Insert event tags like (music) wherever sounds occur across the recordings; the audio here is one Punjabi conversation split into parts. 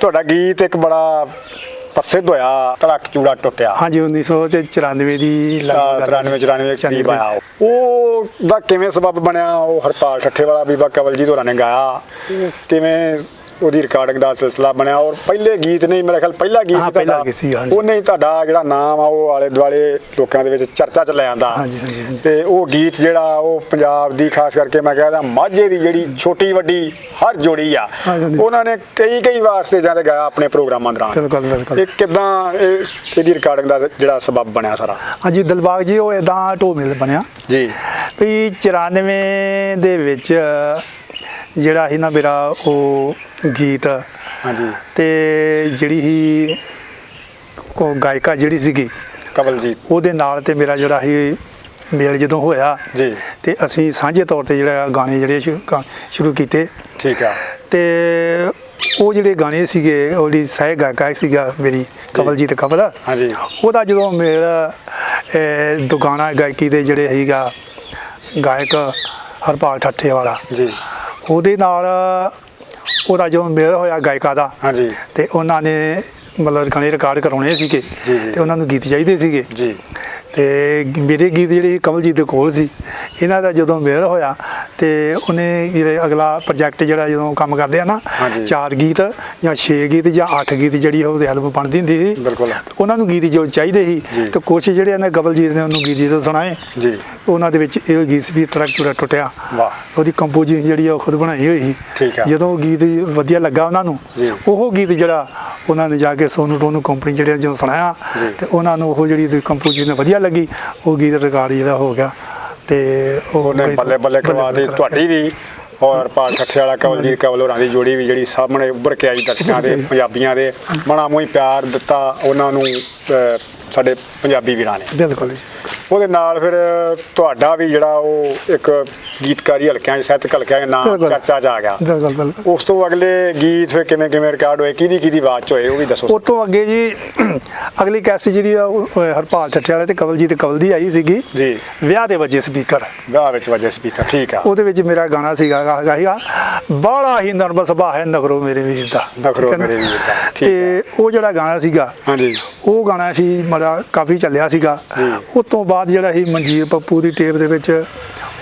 ਤੁਹਾਡਾ ਗੀਤ ਇੱਕ ਬੜਾ ਪ੍ਰਸਿੱਧ ਹੋਇਆ ਧੜਕ ਚੂੜਾ ਟੁੱਟਿਆ। ਹਾਂਜੀ 1994 ਦੀ ਲਗਭਗ ਗੱਲ 93 94 ਕਰੀਬ ਆਇਆ ਉਹ। ਦਾ ਕਿਵੇਂ ਸਬਬ ਬਣਿਆ? ਉਹ ਹਰਪਾਲ ਠੱਠੇ ਵਾਲਾ ਬੀਬਾ ਕਵਲਜੀਤ ਹੋਰਾਂ ਨੇ ਗਾਇਆ। ਕਿਵੇਂ ਉਹਦੀ ਰਿਕਾਰਡਿੰਗ ਦਾ ਸਿਲਸਿਲਾ ਬਣਿਆ ਔਰ ਪਹਿਲੇ ਗੀਤ ਨਹੀਂ ਮੇਰਾ ਖਿਆਲ ਪਹਿਲਾ ਗੀਤ ਸੀ ਪਹਿਲਾ। ਗੀਤ ਸੀ, ਹਾਂਜੀ। ਉਹਨੇ ਹੀ ਤੁਹਾਡਾ ਜਿਹੜਾ ਨਾਮ ਆ ਉਹ ਆਲੇ ਦੁਆਲੇ ਲੋਕਾਂ ਦੇ ਵਿੱਚ ਚਰਚਾ ਚ ਲੈ ਆਂਦਾ। ਤੇ ਉਹ ਗੀਤ ਜਿਹੜਾ ਉਹ ਪੰਜਾਬ ਦੀ ਖਾਸ ਕਰਕੇ ਮੈਂ ਕਹਿੰਦਾ ਮਾਝੇ ਦੀ ਜਿਹੜੀ ਛੋਟੀ ਵੱਡੀ ਹਰ ਜੋੜੀ ਆ। ਉਹਨਾਂ ਨੇ ਕਈ ਕਈ ਵਾਰ ਸਟੇਜਾਂ ਤੇ ਗਾਇਆ ਆਪਣੇ ਪ੍ਰੋਗਰਾਮਾਂ ਦੌਰਾਨ ਬਿਲਕੁਲ, ਬਿਲਕੁਲ। ਇਹ ਕਿਦਾਂ ਇਹਦੀ ਰਿਕਾਰਡਿੰਗ ਦਾ ਜਿਹੜਾ ਸਬਬ ਬਣਿਆ ਸਾਰਾ ਹਾਂਜੀ ਦਿਲਬਾਗ ਜੀ ਉਹ ਇਦਾਂ ਢੋਮਿਲ ਬਣਿਆ ਜੀ ਵੀ 94 ਦੇ ਵਿੱਚ ਜਿਹੜਾ ਸੀ ਨਾ ਮੇਰਾ ਉਹ ਗੀਤ। ਹਾਂਜੀ। ਤੇ ਜਿਹੜੀ ਸੀ ਕੋ ਗਾਇਕਾ ਜਿਹੜੀ ਸੀਗੀ ਕਵਲਜੀਤ। ਉਹਦੇ ਨਾਲ ਤੇ ਮੇਰਾ ਜਿਹੜਾ ਸੀ ਮੇਲ ਜਦੋਂ ਹੋਇਆ ਜੀ। ਤੇ ਅਸੀਂ ਸਾਂਝੇ ਤੌਰ ਤੇ ਜਿਹੜਾ ਗਾਣੇ ਜਿਹੜੇ ਸ਼ੁਰੂ- ਕੀਤੇ। ਠੀਕ ਆ। ਤੇ ਉਹ ਜਿਹੜੇ ਗਾਣੇ ਸੀਗੇ ਉਹ ਜਿਹੜੀ ਸਹਿ ਗਾਇਕਾ ਸੀਗਾ ਮੇਰੀ ਕਵਲਜੀਤ ਕਵਲ। ਹਾਂਜੀ। ਉਹਦਾ ਜਦੋਂ ਮੇਲ ਅਹ, ਦੁਗਾਣਾ ਗਾਇਕੀ ਦੇ ਜਿਹੜੇ ਸੀਗਾ ਗਾਇਕ ਹਰਪਾਲ ਠੱਠੇ ਵਾਲਾ। ਜੀ। ਉਹਦੇ ਨਾਲ ਉਹਦਾ ਜਦੋਂ ਮੇਲ ਹੋਇਆ ਗਾਇਕਾ ਦਾ ਹਾਂਜੀ। ਤੇ ਉਹਨਾਂ ਨੇ ਮਤਲਬ ਗਾਣੇ ਰਿਕਾਰਡ ਕਰਾਉਣੇ ਸੀਗੇ ਜੀ, ਜੀ। ਤੇ ਉਹਨਾਂ ਨੂੰ ਗੀਤ ਚਾਹੀਦੇ ਸੀਗੇ। ਜੀ। ਤੇ ਮੇਰੇ ਗੀਤ ਜਿਹੜੇ ਕਮਲਜੀਤ ਦੇ ਕੋਲ ਸੀ ਇਹਨਾਂ ਦਾ ਜਦੋਂ ਮੇਲ ਹੋਇਆ ਤੇ ਉਹਨੇ ਜਿਹੜੇ ਅਗਲਾ ਪ੍ਰੋਜੈਕਟ ਜਿਹੜਾ ਜਦੋਂ ਕੰਮ ਕਰਦੇ ਆ ਨਾ। ਚਾਰ ਗੀਤ ਜਾਂ 6 ਗੀਤ ਜਾਂ 8 ਗੀਤ ਜਿਹੜੀ ਉਹਦੇ ਐਲਬਮ ਬਣਦੀ ਹੁੰਦੀ ਸੀ ਬਿਲਕੁਲ। ਉਹਨਾਂ ਨੂੰ ਗੀਤ ਜੋ ਚਾਹੀਦੇ ਸੀ ਜੀ। ਤੇ ਕੁਛ ਜਿਹੜੇ ਨੇ ਕਮਲਜੀਤ ਨੇ ਉਹਨੂੰ ਗੀਤ ਜਦੋਂ ਸੁਣਾਏ ਜੀ ਉਹਨਾਂ ਦੇ ਵਿੱਚ ਇਹ ਗੀਤ ਵੀ ਤਰਕ ਟੁੱਟਾ ਟੁੱਟਿਆ ਵਾਹ ਉਹਦੀ ਕੰਪੋਜਿੰਗ ਜਿਹੜੀ ਉਹ ਖੁਦ ਬਣਾਈ ਹੋਈ ਸੀ ਠੀਕ ਆ। ਜਦੋਂ ਗੀਤ ਵਧੀਆ ਲੱਗਾ ਉਹਨਾਂ ਨੂੰ ਜੀ। ਉਹ ਗੀਤ ਜਿਹੜਾ ਉਹਨਾਂ ਨੇ ਜਾ ਕੇ ਸੋਨੂ ਟੋਨੂ ਕੰਪਨੀ ਜਿਹੜੇ ਜਦੋਂ ਸੁਣਾਇਆ ਜੀ। ਤੇ ਉਹਨਾਂ ਨੂੰ ਉਹ ਜਿਹੜੀ ਕੰਪੋਜਿਸ਼ਨ ਵਧੀਆ ਲੱਗੀ ਉਹ ਗੀਤ ਰਿਕਾਰਡ ਜਿਹੜਾ ਹੋ ਗਿਆ ਤੇ ਉਹ ਉਹਨੇ ਬੱਲੇ ਬੱਲੇ ਕਰਵਾ ਦਿੱਤੀ। ਤੁਹਾਡੀ ਵੀ ਔਰ ਪਾਲ ਠੱਠੇ ਵਾਲਾ ਕਵਲਜੀਤ ਕਵਲ ਹੋਰਾਂ ਦੀ ਜੋੜੀ ਵੀ ਜਿਹੜੀ ਸਾਹਮਣੇ ਉੱਭਰ ਕੇ ਆਈ ਦਰਸ਼ਕਾਂ ਦੇ ਪੰਜਾਬੀਆਂ ਦੇ। ਮਣਾ ਮੂੰਹ ਪਿਆਰ ਦਿੱਤਾ ਉਹਨਾਂ ਨੂੰ ਸਾਡੇ ਪੰਜਾਬੀ ਵੀਰਾਂ ਨੇ। ਬਿਲਕੁਲ ਜੀ। ਉਹਦੇ ਨਾਲ ਫਿਰ ਤੁਹਾਡਾ ਵੀ ਜਿਹੜਾ ਉਹ ਇੱਕ ਗੀਤਕਾਰੀ ਹਲਕਿਆਂ 'ਚ ਸਾਹਿਤਕ ਹਲਕਿਆਂ 'ਚ ਨਾਮ ਬਿਲਕੁਲ। ਚਰਚਾ 'ਚ ਆ ਗਿਆ। ਬਿਲਕੁਲ ਬਿਲਕੁਲ। ਉਸ ਤੋਂ ਅਗਲੇ ਗੀਤ ਫਿਰ ਕਿਵੇਂ ਕਿਵੇਂ ਰਿਕਾਰਡ ਹੋਏ ਕਿਹਦੀ ਕਿਹਦੀ ਆਵਾਜ਼ 'ਚ ਹੋਏ ਉਹ ਵੀ ਦੱਸੋ। ਉਹ ਤੋਂ ਅੱਗੇ ਜੀ ਅਗਲੀ ਕੈਸਟ ਜਿਹੜੀ ਆ ਉਹ ਹਰਪਾਲ ਠੱਠੇ ਵਾਲੇ ਤੇ ਕਵਲਜੀਤ ਕਵਲ ਦੀ ਆਈ ਸੀਗੀ। ਜੀ। ਵਿਆਹ ਦੇ ਵਜੇ ਸਪੀਕਰ। ਵਿਆਹ ਵਿੱਚ ਵਜੇ ਸਪੀਕਰ ਠੀਕ ਆ। ਉਹਦੇ ਵਿੱਚ ਮੇਰਾ ਗਾਣਾ ਸੀਗਾ ਗਾ ਸੀਗਾ ਬਾਲਾ ਹੀ ਨਰਮ ਸੁਭਾਅ ਹੈ ਨਖਰੋ ਮੇਰੇ ਵੀਰ ਦਾ। ਨਖਰੋ ਠੀਕ ਹੈ ਨਾ? ਮੇਰੇ ਵੀਰ ਦਾ, ਠੀਕ ਤੇ ਉਹ ਜਿਹੜਾ ਗਾਣਾ ਸੀਗਾ ਹਾਂਜੀ। ਉਹ ਗਾਣਾ ਸੀ ਮੇਰਾ ਕਾਫੀ ਚੱਲਿਆ ਸੀਗਾ। ਜੀ। ਉਸ ਤੋਂ ਬਾਅਦ ਜਿਹੜਾ ਸੀ ਮਨਜੀਤ ਪੱਪੂ ਦੀ ਟੇਪ ਦੇ ਵਿੱਚ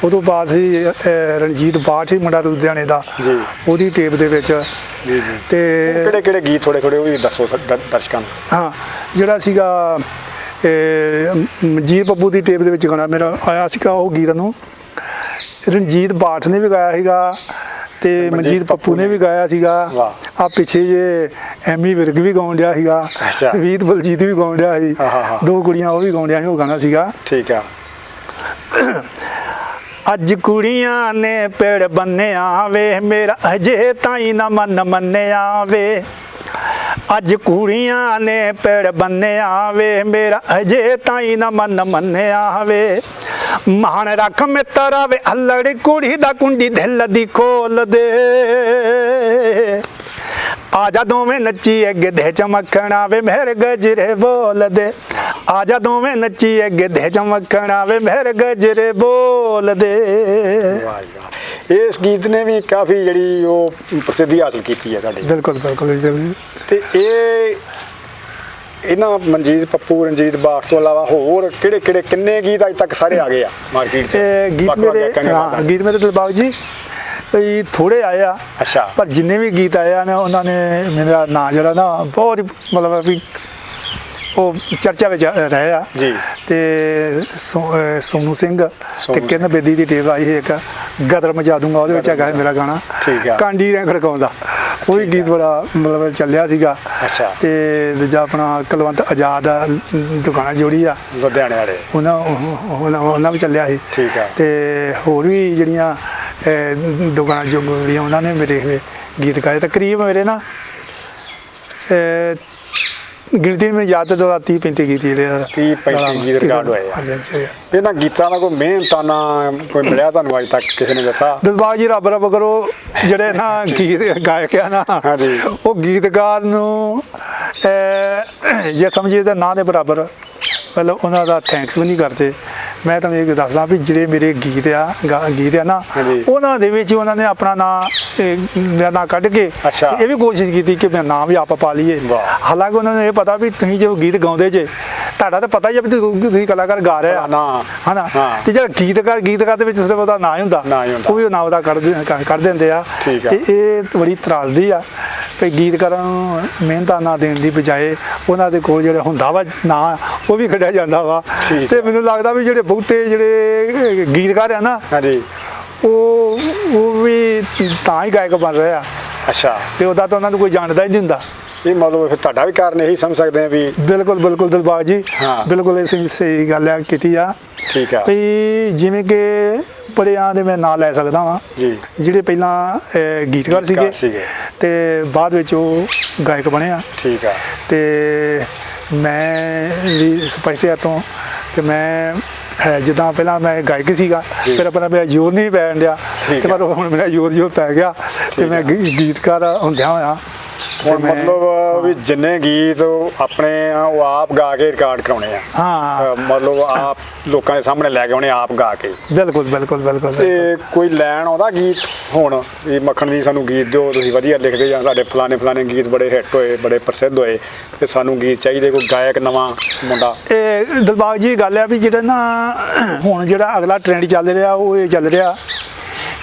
ਉਹ ਤੋਂ ਬਾਅਦ ਸੀ ਅਹ, ਰਣਜੀਤ ਬਾਠ ਸੀ ਮੁੰਡਾ ਲੁਧਿਆਣੇ ਦਾ। ਜੀ। ਉਹਦੀ ਟੇਪ ਦੇ ਵਿੱਚ। ਜੀ ਜੀ। ਤੇ ਕਿਹੜੇ ਕਿਹੜੇ ਗੀਤ ਥੋੜੇ ਥੋੜੇ ਉਹ ਵੀ ਦੱਸੋ ਸ- ਦ- ਦਰਸ਼ਕਾਂ ਨੂੰ। ਹਾਂ ਜਿਹੜਾ ਸੀਗਾ ਇਹ, ਮਨਜੀਤ ਪੱਪੂ ਦੀ ਟੇਪ ਦੇ ਵਿੱਚ ਗਾਣਾ ਮੇਰਾ ਆਇਆ ਸੀਗਾ ਉਹ ਗੀਤ ਨੂੰ। ਰਣਜੀਤ ਬਾਠ ਨੇ ਵੀ ਗਾਇਆ ਸੀਗਾ ਤੇ ਮਨਜੀਤ ਪੱਪੂ ਨੇ ਵੀ ਗਾਇਆ ਸੀਗਾ। ਵਾਹ। ਆ ਪਿੱਛੇ ਜੇ ਐਮੀ ਵਿਰਕ ਵੀ ਗਾਉਣ ਡਿਆ ਸੀਗਾ। ਅੱਛਾ। ਵੀਤ ਬਲਜੀਤ ਵੀ ਗਾਉਣ ਡਿਆ ਸੀ। ਹਾਂ, ਹਾਂ, ਹਾਂ। ਦੋ ਕੁੜੀਆਂ ਉਹ ਵੀ ਗਾਉਣ ਡਿਆ ਸੀ ਉਹ ਗਾਣਾ ਸੀਗਾ। ਠੀਕ ਆ। (coughs) ਅੱਜ ਕੁੜੀਆਂ ਨੇ ਪੇੜ ਬੰਨਿਆ ਵੇ, ਮੇਰਾ ਅਜੇ ਤਾਈ ਨਾ ਮਨ ਮੰਨਿਆ ਵੇ। ਅੱਜ ਕੁੜੀਆਂ ਨੇ ਪੇੜ ਬੰਨਿਆ ਵੇ, ਮੇਰਾ ਅਜੇ ਤਾਈ ਨਾ ਮਨ ਮੰਨਿਆ ਵੇ। ਮਾਣ ਰੱਖ ਮਿੱਤਰਾ ਵੇ ਅਲੜ ਕੁੜੀ ਦਾ ਕੁੰਡੀ ਦਿਲ ਦੀ ਖੋਲ ਦੇ। ਆ ਜਾ ਦੋਵੇਂ ਨੱਚੀਏ ਗਿੱਧੇ ਚਮਕਣਾ ਵੇ ਮੇਰੇ ਗਜਰੇ ਬੋਲ ਦੇ। ਆ ਜਾ ਦੋਵੇਂ ਨੱਚੀਏ ਗਿੱਧੇ ਚਮਕਣਾ ਵੇ ਮਹਿਰ ਗਜਰੇ ਬੋਲ ਦੇ ਵਾਹ ਜੀ ਵਾਹ ਇਸ ਗੀਤ ਨੇ ਵੀ ਕਾਫੀ ਜਿਹੜੀ ਉਹ ਪ੍ਰਸਿੱਧੀ ਹਾਸਲ ਕੀਤੀ ਹੈ ਸਾਡੀ। ਬਿਲਕੁਲ ਬਿਲਕੁਲ। ਤੇ ਇਹ ਇਹਨਾਂ ਮਨਜੀਤ ਪੱਪੂ ਰਣਜੀਤ ਬਾਠ ਤੋਂ ਇਲਾਵਾ ਹੋਰ ਕਿਹੜੇ ਕਿਹੜੇ ਕਿੰਨੇ ਗੀਤ ਅੱਜ ਤੱਕ ਸਾਰੇ ਆ ਗਏ ਆ ਮਾਰਕੀਟ 'ਚ? ਗੀਤ ਮੇਰੇ ਦੇ। ਗੀਤ ਮੇਰੇ ਦਿਲਬਾਗ ਜੀ ਵੀ ਥੋੜੇ ਆਏ ਆ ਅੱਛਾ। ਪਰ ਜਿੰਨੇ ਵੀ ਗੀਤ ਆਏ ਆ ਨਾ ਉਹਨਾਂ ਨੇ ਮੇਰਾ ਨਾਂ ਜਿਹੜਾ ਨਾ ਬਹੁਤ ਮਤਲਬ ਵੀ ਉਹ ਚਰਚਾ ਵਿੱਚ ਰਹੇ ਆ। ਜੀ। ਤੇ ਸੋਨੂ ਸਿੰਘ ਤੇ ਕਿਰਨ ਬੇਦੀ ਦੀ ਟੇਪ ਆਈ ਸੀ ਇੱਕ। ਗਦਰ ਮਚਾ ਦੂੰਗਾ ਉਹਦੇ ਵਿੱਚ ਹੈਗਾ ਮੇਰਾ ਗਾਣਾ। ਠੀਕ ਆ। ਕਾਂਡੀ ਰਹਿ ਖੜਕਾਉਂਦਾ। ਉਹ ਵੀ ਗੀਤ ਬੜਾ ਮਤਲਬ ਚੱਲਿਆ ਸੀਗਾ। ਅੱਛਾ। ਤੇ ਦੂਜਾ ਆਪਣਾ ਕੁਲਵੰਤ ਆਜ਼ਾਦ ਦੁਕਾਨਾਂ ਜੋੜੀ ਆ। ਲੁਧਿਆਣੇ ਵਾਲੇ। ਉਹਨਾਂ ਉਹ- ਉਹਨਾਂ ਵੀ ਚੱਲਿਆ ਸੀ। ਠੀਕ ਆ। ਤੇ ਹੋਰ ਵੀ ਜਿਹੜੀਆਂ ਦੁਕਾਨਾਂ ਜੋ ਜਿਹੜੀਆਂ ਉਹਨਾਂ ਨੇ ਮੇਰੇ ਗੀਤ ਗਾਏ। ਤਕਰੀਬ ਮੇਰੇ ਨਾ ਗਿਣਤੀ ਵਿੱਚ ਯਾਦ ਤਾਂ 30 35 ਗੀਤ ਆ। 30 35 ਗੀਤ ਰਿਕਾਰਡ ਹੋਏ ਆ। ਇਹਨਾਂ ਗੀਤਾਂ ਦਾ ਕੋਈ ਮਿਹਨਤਾਨਾ ਕੋਈ ਮਿਲਿਆ ਤੁਹਾਨੂੰ ਅੱਜ ਤੱਕ ਕਿਸੇ ਨੇ ਦਿੱਤਾ ਦਿਲਬਾਗ ਜੀ ਰੱਬ ਰੱਬ ਕਰੋ ਜਿਹੜੇ ਨਾ ਗੀਤ ਗਾਇਕ ਆ ਨਾ। ਉਹ ਗੀਤਕਾਰ ਨੂੰ ਜੇ ਸਮਝੀਏ ਤਾਂ ਨਾਂ ਦੇ ਬਰਾਬਰ ਮਤਲਬ ਉਹਨਾਂ ਦਾ ਥੈਂਕਸ ਵੀ ਨਹੀਂ ਕਰਦੇ ਮੈਂ ਤੁਹਾਨੂੰ ਇਹ ਦੱਸਦਾ ਵੀ ਜਿਹੜੇ ਮੇਰੇ ਗੀਤ ਆ ਗਾ- ਗੀਤ ਆ ਨਾ ਹਾਂਜੀ। ਉਹਨਾਂ ਦੇ ਵਿੱਚ ਉਹਨਾਂ ਨੇ ਆਪਣਾ ਨਾਂ ਇਹ, ਮੇਰਾ ਨਾਂ ਕੱਢ ਕੇ ਅੱਛਾ। ਇਹ ਵੀ ਕੋਸ਼ਿਸ਼ ਕੀਤੀ ਕਿ ਮੈਂ ਨਾਂ ਵੀ ਆਪ ਪਾ ਲਈਏ ਵਾਹ। ਹਾਲਾਂਕਿ ਉਹਨਾਂ ਨੂੰ ਇਹ ਪਤਾ ਵੀ ਤੁਸੀਂ ਜੋ ਗੀਤ ਗਾਉਂਦੇ ਜੇ ਤੁਹਾਡਾ ਤਾਂ ਪਤਾ ਹੀ ਆ ਵੀ ਤੁਸੀਂ ਤੁਸੀਂ ਕਲਾਕਾਰ ਗਾ ਰਹੇ ਆ ਨਾਂ। ਹਨਾ ਹਾਂ। ਤੇ ਜਿਹੜਾ ਗੀਤਕਾਰ ਗੀਤਕਾਰ ਦੇ ਵਿੱਚ ਸਿਰਫ ਉਹਦਾ ਨਾਂ ਹੀ ਹੁੰਦਾ ਨਾਂ ਹੀ ਹੁੰਦਾ। ਉਹ ਵੀ ਉਹ ਨਾਂ ਉਹਦਾ ਕੱਢ ਦੇ- ਕੱਢ- ਕੱਢ ਦਿੰਦੇ ਆ ਠੀਕ ਆ। ਤੇ ਇਹ ਬੜੀ ਤਰਾਸਦੀ ਆ ਕਿ ਗੀਤਕਾਰਾਂ ਨੂੰ ਮਿਹਨਤਾਂ ਨਾ ਦੇਣ ਦੀ ਬਜਾਏ ਉਹਨਾਂ ਦੇ ਕੋਲ ਜਿਹੜਾ ਹੁੰਦਾ ਵਾ ਨਾਂ ਉਹ ਵੀ ਕੱਢਿਆ ਜਾਂਦਾ ਵਾ। ਤੇ ਮੈਨੂੰ ਲੱਗਦਾ ਵੀ ਜਿਹੜੇ ਬਹੁਤੇ ਜਿਹੜੇ ਗੀਤਕਾਰ ਆ ਨਾ ਹਾਂਜੀ। ਉਹ ਉਹ ਵੀ ਤਾਂ ਹੀ ਗਾਇਕ ਬਣ ਰਹੇ ਆ। ਅੱਛਾ। ਤੇ ਉਹਦਾ ਤਾਂ ਉਹਨਾਂ ਨੂੰ ਕੋਈ ਜਾਣਦਾ ਹੀ ਨਹੀਂ ਹੁੰਦਾ। ਇਹ ਮਤਲਬ ਫਿਰ ਤੁਹਾਡਾ ਵੀ ਕਾਰਨ ਇਹੀ ਸਮਝ ਸਕਦੇ ਆ ਵੀ ਬਿਲਕੁਲ ਬਿਲਕੁਲ ਦਿਲਬਾਗ ਜੀ। ਹਾਂ। ਬਿਲਕੁਲ ਇਹ ਸਹੀ ਗੱਲ ਆ ਕੀਤੀ ਆ। ਠੀਕ ਆ। ਵੀ ਜਿਵੇਂ ਕਿ ਬੜਿਆਂ ਦੇ ਮੈਂ ਨਾਂ ਲੈ ਸਕਦਾ ਵਾਂ। ਜੀ। ਜਿਹੜੇ ਪਹਿਲਾਂ ਗੀਤਕਾਰ ਸੀਗੇ। ਤੇ ਬਾਅਦ ਵਿੱਚ ਉਹ ਗਾਇਕ ਬਣੇ ਆ। ਠੀਕ ਆ। ਤੇ ਮੈਂ ਵੀ ਸਪਸ਼ਟ ਹੈ ਤੋਂ ਕਿ ਮੈਂ ਹੈ ਜਿੱਦਾਂ ਪਹਿਲਾਂ ਮੈਂ ਗਾਇਕ ਸੀਗਾ। ਫਿਰ ਆਪਣਾ ਮੇਰਾ ਜ਼ੋਰ ਨਹੀਂ ਪੈਣ ਡਿਆ। ਤੇ ਪਰ ਹੁਣ ਮੇਰਾ ਜ਼ੋਰ ਜ਼ੋਰ ਪੈ ਗਿਆ ਤੇ ਮੈਂ ਗੀਤਕਾਰ ਹੁੰਦਿਆਂ ਹੋਇਆ ਹੁਣ ਮੈਂ- ਮਤਲਬ ਵੀ ਜਿੰਨੇ ਗੀਤ ਆਪਣੇ ਆ ਉਹ ਆਪ ਗਾ ਕੇ ਰਿਕਾਰਡ ਕਰਾਉਣੇ ਆ। ਹਾਂ। ਅਹ ਮਤਲਬ ਆਪ ਲੋਕਾਂ ਦੇ ਸਾਹਮਣੇ ਲੈ ਕੇ ਆਉਣੇ ਆਪ ਗਾ ਕੇ। ਬਿਲਕੁਲ ਬਿਲਕੁਲ ਬਿਲਕੁਲ ਤੇ ਕੋਈ ਲੈਣ ਆਉਂਦਾ ਗੀਤ ਹੁਣ? ਵੀ ਮੱਖਣ ਜੀ ਸਾਨੂੰ ਗੀਤ ਦਿਓ ਤੁਸੀਂ ਵਧੀਆ ਲਿਖਦੇ ਜਾਂ ਸਾਡੇ ਫਲਾਣੇ ਫਲਾਣੇ ਗੀਤ ਬੜੇ ਹਿੱਟ ਹੋਏ ਬੜੇ ਪ੍ਰਸਿੱਧ ਹੋਏ ਤੇ ਸਾਨੂੰ ਗੀਤ ਚਾਹੀਦੇ ਕੋਈ ਗਾਇਕ ਨਵਾਂ ਮੁੰਡਾ? ਇਹ ਦਿਲਬਾਗ ਜੀ ਗੱਲ ਆ ਵੀ ਜਿਹੜਾ ਨਾ ਹੁਣ ਜਿਹੜਾ ਅਗਲਾ ਟ੍ਰੈਂਡ ਚੱਲ ਰਿਹਾ ਉਹ ਇਹ ਚੱਲ ਰਿਹਾ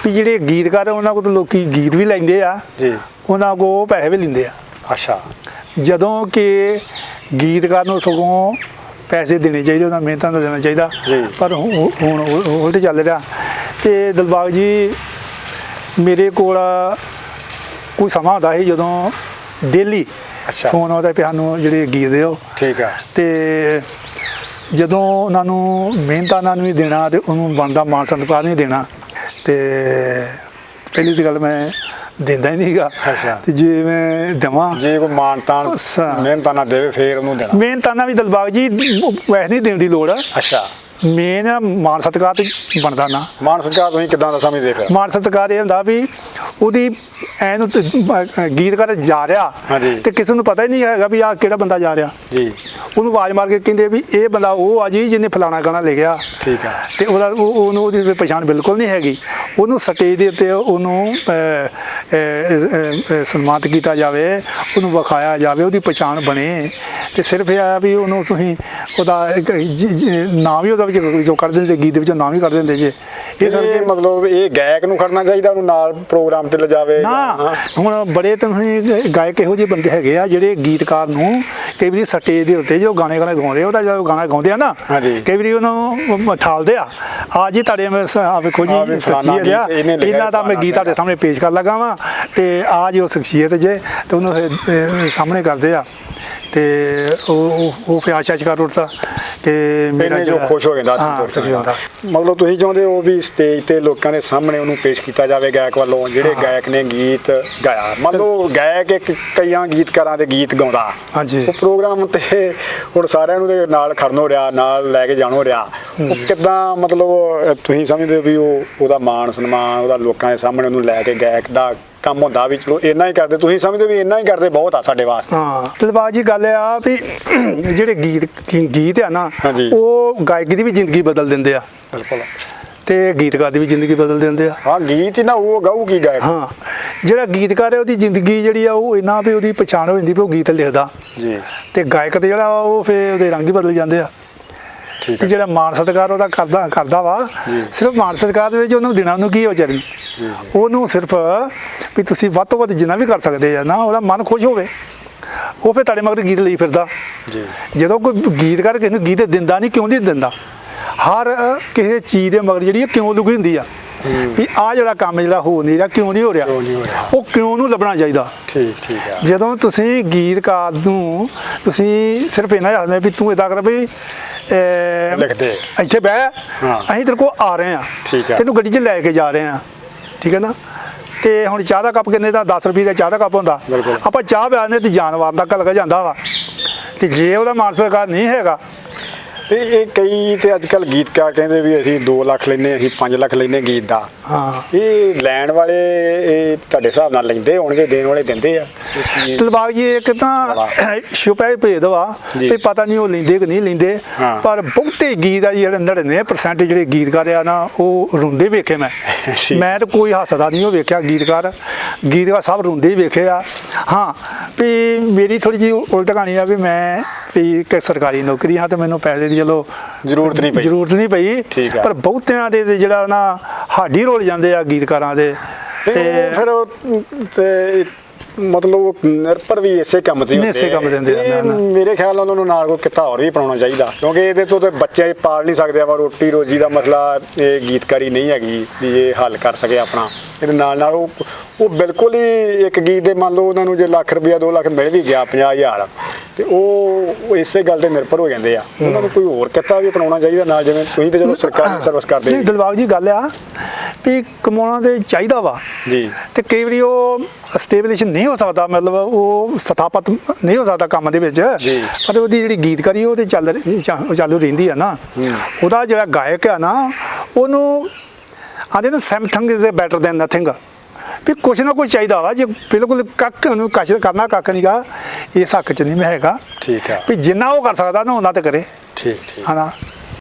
ਵੀ ਜਿਹੜੇ ਗੀਤਕਾਰ ਆ, ਉਹਨਾਂ ਕੋਲ ਤਾਂ ਲੋਕੀ ਗੀਤ ਵੀ ਲੈਂਦੇ ਆ। ਜੀ। ਉਹਨਾਂ ਕੋਲ ਪੈਸੇ ਵੀ ਲੈਂਦੇ ਆ। ਅੱਛਾ। ਜਦੋਂ ਕਿ ਗੀਤਕਾਰ ਨੂੰ ਸਗੋਂ ਪੈਸੇ ਦੇਣੇ ਚਾਹੀਦੇ ਉਹਨਾਂ ਮਿਹਨਤਾਂ ਦਾ ਦੇਣਾ ਚਾਹੀਦਾ। ਪਰ ਹੁਣ ਹੁਣ ਉਲ- ਉਲਟ ਚੱਲ ਰਿਹਾ। ਤੇ ਦਿਲਬਾਗ ਜੀ ਮੇਰੇ ਕੋਲ ਕੋਈ ਸਮਾਂ ਹੁੰਦਾ ਸੀ ਜਦੋਂ ਡੇਲੀ ਅੱਛਾ। ਫੋਨ ਆਉਂਦਾ ਪਿਆ ਸਾਨੂੰ ਜਿਹੜੇ ਗੀਤ ਦਿਓ। ਠੀਕ ਆ। ਤੇ ਜਦੋਂ ਉਹਨਾਂ ਨੂੰ ਮਿਹਨਤਾਂ ਨਾਲ ਨਹੀਂ ਦੇਣਾ ਤੇ ਉਹਨੂੰ ਬਣਦਾ ਮਾਨ ਸਤਿਕਾਰ ਨਹੀਂ ਦੇਣਾ। ਤੇ ਪਹਿਲੀ ਤਾਂ ਗੱਲ ਮੈਂ ਦਿੰਦਾ ਹੀ ਨਹੀਂਗਾ। ਅੱਛਾ। ਤੇ ਜੇ ਮੈਂ ਦੇਵਾਂ ਜੇ ਕੋਈ ਮਾਨਤਾਨ। ਮਿਹਨਤਾਂ ਨਾ ਦੇਵੇ ਫੇਰ ਉਹਨੂੰ ਦੇਣਾ। ਮਿਹਨਤਾਂ ਨਾਲ ਵੀ ਦਿਲਬਾਗ ਜੀ ਵੈਸੇ ਨਹੀਂ ਦੇਣ ਦੀ ਲੋੜ। ਅੱਛਾ। ਮੇਨ ਮਾਨ ਸਤਿਕਾਰ ਤੇ ਬਣਦਾ ਨਾ। ਮਾਨ ਸਤਿਕਾਰ ਤੁਸੀਂ ਕਿਦਾਂ ਦਾ ਸਮਝਦੇ ਫਿਰ? ਮਾਨ ਸਤਿਕਾਰ ਇਹ ਹੁੰਦਾ ਵੀ ਉਹਦੀ ਐਨ ਗੀਤਕਾਰ ਜਾ ਰਿਹਾ। ਤੇ ਕਿਸੇ ਨੂੰ ਪਤਾ ਹੀ ਨਹੀਂ ਹੈਗਾ ਵੀ ਆਹ ਕਿਹੜਾ ਬੰਦਾ ਜਾ ਰਿਹਾ। ਜੀ। ਉਹਨੂੰ ਆਵਾਜ਼ ਮਾਰ ਕੇ ਕਹਿੰਦੇ ਵੀ ਇਹ ਬੰਦਾ ਉਹ ਆ ਜੀ ਜਿਹਨੇ ਫਲਾਣਾ ਗਾਣਾ ਲਿਖਿਆ। ਠੀਕ ਆ। ਤੇ ਉਹਦਾ ਉਹ- ਉਹਨੂੰ ਉਹਦੀ ਪਛਾਣ ਬਿਲਕੁਲ ਨਹੀਂ ਹੈਗੀ। ਉਹਨੂੰ ਸਟੇਜ ਦੇ ਉੱਤੇ ਉਹਨੂੰ ਸਨਮਾਨਿਤ ਕੀਤਾ ਜਾਵੇ ਉਹਨੂੰ ਵਿਖਾਇਆ ਜਾਵੇ ਉਹਦੀ ਪਛਾਣ ਬਣੇ। ਤੇ ਸਿਰਫ ਇਹ ਆ ਵੀ ਉਹਨੂੰ ਤੁਸੀਂ ਉਹਦਾ ਇੱਕ ਜ- ਜ- ਨਾਂ ਵੀ ਉਹਦਾ ਵਿੱਚ ਜੋ ਕਰ ਦਿੰਦੇ ਗੀਤ ਦੇ ਵਿੱਚੋਂ ਨਾਂ ਵੀ ਕਰ ਦਿੰਦੇ ਜੇ। ਇਹ ਸਰ ਇਹ ਮਤਲਬ ਇਹ ਗਾਇਕ ਨੂੰ ਖੜਨਾ ਚਾਹੀਦਾ ਉਹਨੂੰ ਨਾਲ ਪ੍ਰੋਗਰਾਮ ਤੇ ਲਿਜਾਵੇ ਨਾ ਜਾਂ- ਹੁਣ ਬੜੇ ਤੁਸੀਂ ਗਾਇਕ ਇਹੋ ਜਿਹੇ ਬੰਦੇ ਹੈਗੇ ਆ ਜਿਹੜੇ ਗੀਤਕਾਰ ਨੂੰ ਕਈ ਵਾਰੀ ਸਟੇਜ ਦੇ ਉੱਤੇ ਜੋ ਗਾਣੇ ਗਾਣੇ ਗਾਉਂਦੇ ਉਹਦਾ ਜਦੋਂ ਗਾਣਾ ਗਾਉਂਦੇ ਆ ਨਾ। ਕਈ ਵਾਰੀ ਉਹਨੂੰ ਠਾਲਦੇ ਆ। ਆ ਜੀ ਤੁਹਾਡੇ ਮੈਂ ਆ ਵੇਖੋ ਜੀ ਸ਼ਖਸੀਅਤ ਆ ਇਹਨੇ ਦਾ ਮੈਂ ਗੀਤ ਤੁਹਾਡੇ ਸਾਹਮਣੇ ਪੇਸ਼ ਕਰ ਲਗਾ ਵਾਂ ਤੇ ਆ ਜੀ ਉਹ ਸ਼ਖਸੀਅਤ ਜੇ ਤੇ ਉਹਨੂੰ ਸਾਹਮਣੇ ਕਰਦੇ ਆ। ਤੇ ਉਹ ਉਹ- ਫਿਰ ਆਸ਼ਾ ਕਰ ਉੱਠਦਾ ਕਿ ਮੇਰਾ ਜੋ ਖੁਸ਼ ਹੋ ਜਾਂਦਾ। ਹੁੰਦਾ ਮਤਲਬ ਤੁਸੀਂ ਚਾਹੁੰਦੇ ਹੋ ਵੀ ਸਟੇਜ ਤੇ ਲੋਕਾਂ ਦੇ ਸਾਹਮਣੇ ਉਹਨੂੰ ਪੇਸ਼ ਕੀਤਾ ਜਾਵੇ ਗਾਇਕ ਵੱਲੋਂ ਜਿਹੜੇ ਗਾਇਕ ਨੇ ਗੀਤ ਗਾਇਆ। ਮੰਨ ਲਓ ਗਾਇਕ ਇੱਕ ਕਈਆਂ ਗੀਤਕਾਰਾਂ ਦੇ ਗੀਤ ਗਾਉਂਦਾ। ਹਾਂਜੀ। ਉਹ ਪ੍ਰੋਗਰਾਮ ਤੇ ਹੁਣ ਸਾਰਿਆਂ ਨੂੰ ਦੇ ਨਾਲ ਖੜਨੋ ਰਿਹਾ ਨਾਲ ਲੈ ਕੇ ਜਾਣੋ ਰਿਹਾ। ਉਹ ਕਿੱਦਾਂ ਮਤਲਬ ਤੁਸੀਂ ਸਮਝਦੇ ਹੋ ਵੀ ਉਹ ਉਹਦਾ ਮਾਣ ਸਨਮਾਨ ਉਹਦਾ ਲੋਕਾਂ ਦੇ ਸਾਹਮਣੇ ਉਹਨੂੰ ਲੈ ਕੇ ਗਾਇਕ ਦਾ ਕੰਮ ਹੁੰਦਾ ਵੀ ਚਲੋ ਇੰਨਾ ਹੀ ਕਰਦੇ ਤੁਸੀਂ ਸਮਝਦੇ ਵੀ ਇੰਨਾ ਹੀ ਕਰਦੇ ਬਹੁਤ ਆ ਸਾਡੇ ਵਾਸਤੇ। ਹਾਂ ਦਿਲਬਾਗ ਜੀ ਗੱਲ ਆ ਵੀ (clears throat) ਜਿਹੜੇ ਗੀਤ ਗੀਤ ਆ ਨਾ। ਉਹ ਗਾਇਕੀ ਦੀ ਵੀ ਜ਼ਿੰਦਗੀ ਬਦਲ ਦਿੰਦੇ ਆ। ਬਿਲਕੁਲ। ਤੇ ਗੀਤਕਾਰ ਦੀ ਵੀ ਜ਼ਿੰਦਗੀ ਬਦਲ ਦਿੰਦੇ ਆ। ਹਾਂ ਗੀਤ ਹੀ ਨਾ ਉਹ ਗਾਊ ਕੀ ਗਾਇਕ। ਹਾਂ ਜਿਹੜਾ ਗੀਤਕਾਰ ਹੈ ਉਹਦੀ ਜ਼ਿੰਦਗੀ ਜਿਹੜੀ ਆ ਉਹ ਇੰਨਾ ਵੀ ਉਹਦੀ ਪਛਾਣ ਹੋ ਜਾਂਦੀ ਵੀ ਉਹ ਗੀਤ ਲਿਖਦਾ। ਜੀ। ਤੇ ਗਾਇਕ ਤੇ ਜਿਹੜਾ ਉਹ ਫੇ ਉਹਦੇ ਰੰਗ ਹੀ ਬਦਲ ਜਾਂਦੇ ਆ। ਤੇ ਜਿਹੜਾ ਮਾਨ ਸਤਿਕਾਰ ਉਹਦਾ ਕਰਦਾ ਕਰਦਾ ਵਾ। ਸਿਰਫ ਮਾਨ ਸਤਿਕਾਰ ਦੇ ਵਿੱਚ ਉਹਨੂੰ ਦੇਣਾ ਉਹਨੂੰ ਕੀ ਹੋ ਵਿਚਾਰੀ ਉਹਨੂੰ ਸਿਰਫ ਵੀ ਤੁਸੀਂ ਵੱਧ ਤੋਂ ਵੱਧ ਜਿੰਨਾ ਵੀ ਕਰ ਸਕਦੇ ਆ ਨਾ ਉਹਦਾ ਮਨ ਖੁਸ਼ ਹੋਵੇ। ਉਹ ਫੇ ਤੁਹਾਡੇ ਮਗਰ ਗੀਤ ਲਈ ਫਿਰਦਾ। ਜੀ। ਜਦੋਂ ਕੋਈ ਗੀਤਕਾਰ ਕਿਸੇ ਨੂੰ ਗੀਤ ਦਿੰਦਾ ਨਹੀਂ ਕਿਉਂ ਨਹੀਂ ਦਿੰਦਾ? ਹਰ ਕਿਸੇ ਚੀਜ਼ ਦੇ ਮਗਰ ਜਿਹੜੀ ਕਿਉਂ ਲੁਕੀ ਹੁੰਦੀ ਆ? ਵੀ ਆ ਜਿਹੜਾ ਕੰਮ ਜਿਹੜਾ ਹੋ ਨਹੀਂ ਰਿਹਾ ਕਿਉਂ ਨਹੀਂ ਹੋ ਰਿਹਾ। ਉਹ ਕਿਉਂ ਨੂੰ ਲੱਭਣਾ ਚਾਹੀਦਾ ਠੀਕ ਠੀਕ ਆ ਜਦੋਂ ਤੁਸੀਂ ਗੀਤਕਾਰ ਨੂੰ ਤੁਸੀਂ ਸਿਰਫ ਇਹਨਾਂ ਜਾਣਦੇ ਵੀ ਤੂੰ ਇਦਾਂ ਕਰ ਵੀ। ਇੱਥੇ ਬਹਿ। ਅਸੀਂ ਤੇਰੇ ਕੋਲ ਆ ਰਹੇ ਆ। ਤੈਨੂੰ ਗੱਡੀ 'ਚ ਲੈ ਕੇ ਜਾ ਰਹੇ ਆ ਠੀਕ ਹੈ ਨਾ ਤੇ ਹੁਣ ਚਾਹ ਦਾ ਕੱਪ ਕਿੰਨੇ ਦਾ 10 ਰੁਪਏ ਦਾ ਚਾਹ ਦਾ ਕੱਪ ਹੁੰਦਾ। ਆਪਾਂ ਚਾਹ ਪਿਆਉਂਦੇ ਤੇ ਜਾਨਵਰ ਦਾ ਲੱਗ ਜਾਂਦਾ ਵਾ ਤੇ ਜੇ ਉਹਦਾ ਮਾਨ ਸਤਿਕਾਰ ਨਹੀਂ ਹੈਗਾ ਤੇ ਇਹ ਕਈ ਤੇ ਅੱਜ ਕੱਲ ਗੀਤਕਾਰ ਕਹਿੰਦੇ ਵੀ ਅਸੀਂ 2 ਲੱਖ ਲੈਨੇ ਅਸੀਂ 5 ਲੱਖ ਲੈਨੇ ਗੀਤ ਦਾ। ਹਾਂ। ਇਹ ਲੈਣ ਵਾਲੇ ਇਹ ਤੁਹਾਡੇ ਹਿਸਾਬ ਨਾਲ ਲੈਂਦੇ ਹੋਣਗੇ ਦੇਣ ਵਾਲੇ ਦਿੰਦੇ ਆ? ਦਿਲਬਾਗ ਜੀ ਇੱਕ ਤਾਂ ਛੁਪਾਏ (coughs) ਭੇਦ ਵਾ। ਤੇ ਪਤਾ ਨਹੀਂ ਉਹ ਲੈਂਦੇ ਕਿ ਨਹੀਂ ਲੈਂਦੇ ਹਾਂ। ਪਰ ਬਹੁਤੇ ਗੀਤ ਆ ਜਿਹੜੇ 99% ਜਿਹੜੇ ਗੀਤਕਾਰ ਆ ਨਾ ਉਹ ਰੋਂਦੇ ਵੇਖੇ ਮੈਂ। ਮੈਂ ਤਾਂ ਕੋਈ ਹੱਸਦਾ ਨਹੀਂ ਉਹ ਵੇਖਿਆ ਗੀਤਕਾਰ। ਗੀਤਕਾਰ ਸਭ ਰੋਂਦੇ ਹੀ ਵੇਖੇ ਆ। ਹਾਂ ਵੀ ਮੇਰੀ ਥੋੜੀ ਜੀ ਉਲਟ ਕਹਾਣੀ ਆ ਵੀ ਮੈਂ ਵੀ ਸਰਕਾਰੀ ਨੌਕਰੀ ਹਾਂ ਤੇ ਮੈਨੂੰ ਪੈਸੇ ਦੀ ਚਲੋ ਜ਼ਰੂਰਤ ਨਹੀਂ ਪਈ। ਜ਼ਰੂਰਤ ਨਹੀਂ ਪਈ। ਠੀਕ। ਪਰ ਬਹੁਤਿਆਂ ਦੇ ਜਿਹੜਾ ਨਾ ਹਾਡੀ ਰੋਲ ਜਾਂਦੇ ਆ ਗੀਤਕਾਰਾਂ ਦੇ। ਤੇ ਫਿਰ ਤੇ ਮਤਲਬ ਉਹ ਨਿਰਭਰ ਵੀ ਇਸੇ ਕੰਮ ਤੇ ਹੀ ਇਸੇ ਕੰਮ ਤੇ ਹੁੰਦੇ ਆ। ਮੇਰੇ ਖਿਆਲ ਨਾਲ ਉਹਨਾਂ ਨੂੰ ਨਾਲ ਕੋਈ ਕਿੱਤਾ ਹੋਰ ਵੀ ਅਪਣਾਉਣਾ ਚਾਹੀਦਾ। ਕਿਉਂਕਿ ਇਹਦੇ ਤੋਂ ਤੇ ਬੱਚੇ ਪਾਲ ਨਹੀਂ ਸਕਦੇ ਆਪਾਂ ਰੋਟੀ ਰੋਜੀ ਦਾ ਮਸਲਾ ਇਹ ਗੀਤਕਾਰੀ ਨਹੀਂ ਹੈਗੀ ਵੀ ਇਹ ਹੱਲ ਕਰ ਸਕੇ ਆਪਣਾ। ਇਹਦੇ ਨਾਲ ਨਾਲ ਉਹ ਉਹ ਬਿਲਕੁਲ ਹੀ ਇੱਕ ਗੀਤ ਦੇ ਮੰਨ ਲਓ ਉਹਨਾਂ ਨੂੰ ਜੇ ਲੱਖ ਰੁਪਇਆ 2 ਲੱਖ ਮਿਲ ਵੀ ਗਿਆ 50000 ਤੇ ਉਹ ਇਸੇ ਗੱਲ ਤੇ ਨਿਰਭਰ ਹੋ ਜਾਂਦੇ ਆ। ਉਹਨਾਂ ਨੂੰ ਕੋਈ ਹੋਰ ਕਿੱਤਾ ਵੀ ਅਪਣਾਉਣਾ ਚਾਹੀਦਾ ਨਾਲ ਜਿਵੇਂ ਤੁਸੀਂ ਤੇ ਚਲੋ ਸਰਕਾਰੀ ਸਰਵਿਸ ਕਰਦੇ ਨਹੀਂ ਦਿਲਬਾਗ ਜੀ ਗੱਲ ਆ ਵੀ ਕਮਾਉਣਾ ਤੇ ਚਾਹੀਦਾ ਵਾ। ਜੀ। ਤੇ ਕਈ ਵਾਰੀ ਉਹ ਸਟੇਬਲਿਸ਼ ਨਹੀਂ ਹੋ ਸਕਦਾ ਮਤਲਬ ਉਹ ਸਥਾਪਿਤ ਨਹੀਂ ਹੋ ਸਕਦਾ ਕੰਮ ਦੇ ਵਿੱਚ। ਪਰ ਉਹਦੀ ਜਿਹੜੀ ਗੀਤਕਾਰੀ ਉਹ ਤੇ ਚੱਲ ਚਾਲੂ ਰਹਿੰਦੀ ਆ ਨਾ। ਉਹਦਾ ਜਿਹੜਾ ਗਾਇਕ ਆ ਨਾ ਉਹਨੂੰ ਆਂਦੇ ਨਾ something is better than nothing ਵੀ ਕੁਛ ਨਾ ਕੁਛ ਚਾਹੀਦਾ ਵਾ ਜੇ ਬਿਲਕੁਲ ਕੱਖ ਨੂੰ ਕੱਚ ਕਰਨਾ ਕੱਖ ਨਹੀਂਗਾ ਇਸ ਹੱਕ ਚ ਨਹੀਂ ਮੈਂ ਹੈਗਾ। ਠੀਕ ਆ। ਵੀ ਜਿੰਨਾ ਉਹ ਕਰ ਸਕਦਾ ਨਾ ਉਹਨਾਂ ਤੇ ਕਰੇ। ਠੀਕ ਠੀਕ। ਹਨਾ?